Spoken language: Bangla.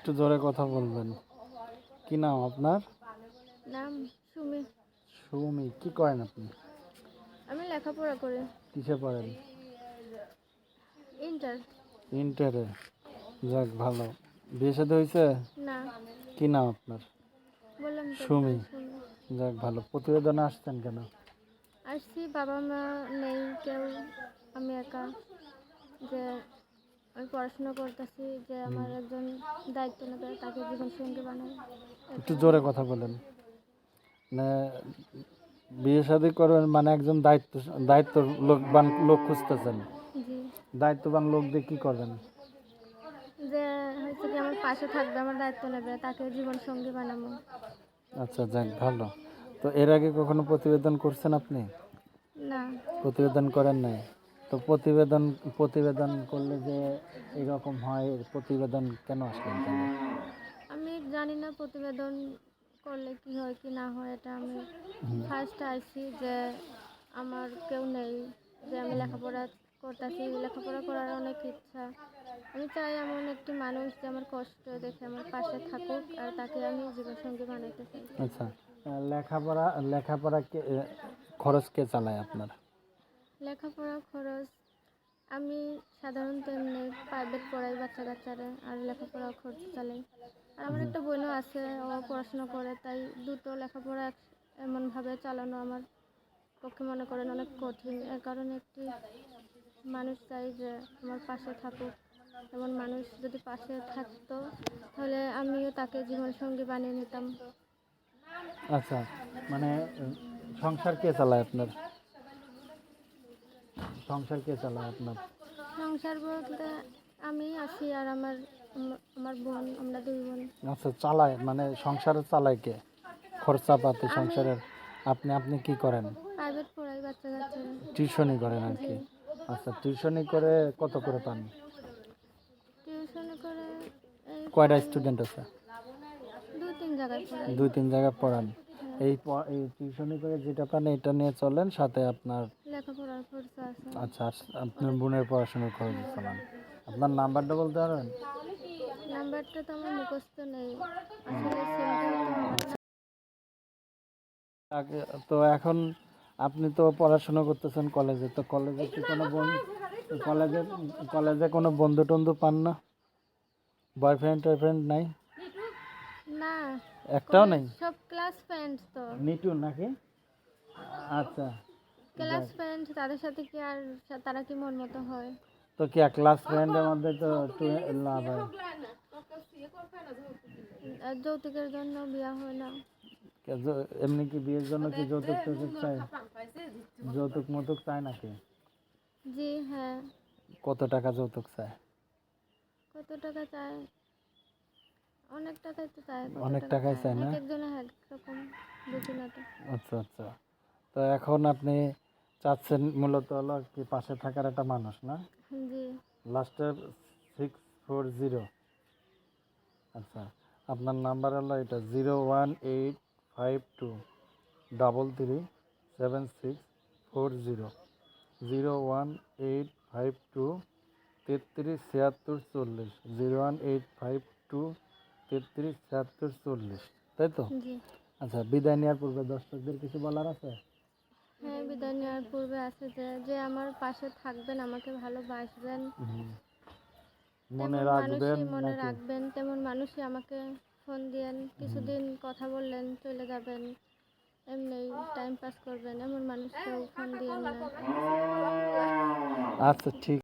একটু জোরে কথা বলবেন। কি নাম আপনার? নাম সুমি। সুমি কি করেন আপনি? আমি লেখাপড়া করি। কিসে পড়েন? ইন্টার। ইন্টারে। যাক ভালো। বিয়ে সাথে হয়েছে? না। কি নাম আপনার? বললাম তো সুমি। সুমি। যাক ভালো। প্রতিবেদনে আসছেন কেন? আসছি বাবা মা নেই কেউ আমি একা। যে আমি পড়াশোনা করতেছি যে আমার একজন দায়িত্ব নেবে তাকে জীবন সঙ্গী বানাই। একটু জোরে কথা বলেন। মানে বিয়ে শাদী করবেন মানে একজন দায়িত্ব দায়িত্ব লোকবান লোক খুঁজতেছেন। দায়িত্ববান লোক দিয়ে কি করবেন? যে হচ্ছে কি আমার পাশে থাকবে আমার দায়িত্ব নেবে তাকে জীবন সঙ্গী বানাবো। আচ্ছা যাক ভালো। তো এর আগে কখনো প্রতিবেদন করছেন আপনি? না। প্রতিবেদন করেন নাই? তো প্রতিবেদন প্রতিবেদন করলে যে এরকম হয় প্রতিবেদন কেন আসলেন তাহলে আমি জানি না প্রতিবেদন করলে কি হয় কি না হয় এটা আমি ফার্স্ট আইছি যে আমার কেউ নেই যে আমি লেখাপড়া করতেছি। লেখাপড়া করার অনেক ইচ্ছা। আমি চাই এমন একটি মানুষ যে আমার কষ্ট দেখে আমার পাশে থাকুক আর তাকে আমি জীবনসঙ্গী বানাইতে চাই। আচ্ছা লেখাপড়া লেখাপড়া খরচ কে চালায় আপনার? লেখাপড়া খরচ, আমি সাধারণত এমনি প্রাইভেট পড়াই বাচ্চা কাচ্চারে আর লেখাপড়া খরচ চালাই। আর আমার একটা বোনও আছে, ও পড়াশোনা করে, তাই দুটো লেখাপড়া এমনভাবে চালানো আমার পক্ষে মনে করেন অনেক কঠিন। এর কারণে একটি মানুষ চাই যে আমার পাশে থাকুক। এমন মানুষ যদি পাশে থাকতো, তাহলে আমিও তাকে জীবনসঙ্গী বানিয়ে নিতাম। আচ্ছা মানে সংসার কে চালায় আপনার? সংসার কে চালায় আপনার? সংসার বলতে আমি আছি আর আমার আমার- বোন আমরা দুই বোন। আচ্ছা চালায় মানে সংসার চালায় কে? খরচা পাতি সংসারের আপনি আপনি কি করেন? প্রাইভেট পড়াই বাচ্চা কাচ্চারা টিউশনি করেন আর কি। আচ্ছা টিউশনি করে কত করে পান? টিউশন করে এই কয়টা স্টুডেন্ট আছে? দুই তিন জায়গায় পড়াই। দুই তিন জায়গায় পড়ান। এই প- এই টিউশনি করে যেটা পান এটা নিয়ে চলেন সাথে আপনার লেখাপড়ার খরচা আছে। আচ্ছা আপনার বোনের পড়াশোনার খরচ চালান আপনার নাম্বারটা বলতে পারবেন? নাম্বারটা তো আমার মুখস্থ নেই। আগে- তো এখন আপনি তো পড়াশোনা করতেছেন কলেজে তো কলেজে কি কোনো বন্ধু কলেজে কলেজে কোনো বন্ধু টন্ধু পান না? বয়ফ্রেন্ড টয়ফ্রেন্ড নাই? না। একটাও নেই? সব ক্লাস ফ্রেন্ড তো। নিটু নাকি? আচ্ছা। ক্লাস ফ্রেন্ড তাদের সাথে কি আর তারা কি মন মতো হয়? তো কি ক্লাস ফ্রেন্ডের মধ্যে তো লাভ হয়? যৌতুকের জন্য বিয়া হয় না। এমনি কি বিয়ের জন্য কি যৌতুক টৌতুক চাই যৌতুক মতুক চায় নাকি? জি হ্যাঁ। কত টাকা যৌতুক চায়? কত টাকা চায়? অনেক টাকাই তো চায় অনেক টাকাই চায়? না? এক একজনের এক রকম বুঝি না তো আচ্ছা আচ্ছা। তো এখন আপনি চাচ্ছেন মূলত হলো কি পাশে থাকার একটা মানুষ না? জি। লাস্টের সিক্স ফোর জিরো আচ্ছা আপনার নাম্বার হলো এটা zero one eight five two double three seven six four zero zero one eight five two তেত্রিশ ছিয়াত্তর চল্লিশ। Zero one eight five two তেত্রিশ ছিয়াত্তর চল্লিশ। তাই তো? জি। আচ্ছা বিদায় নেওয়ার পূর্বে দর্শকদের কিছু বলার আছে? হ্যাঁ বিদায় নেওয়ার পূর্বে আছে যে যে আমার পাশে থাকবেন আমাকে ভালোবাসবেন। মনে তেমন রাখবেন মানুষই মনে রাখবেন তেমন মানুষই আমাকে ফোন দিয়েন কিছুদিন কথা বললেন চলে যাবেন এমনি টাইম পাস করবেন এমন মানুষ কেউ ফোন দিয়েন না। আচ্ছা ঠিক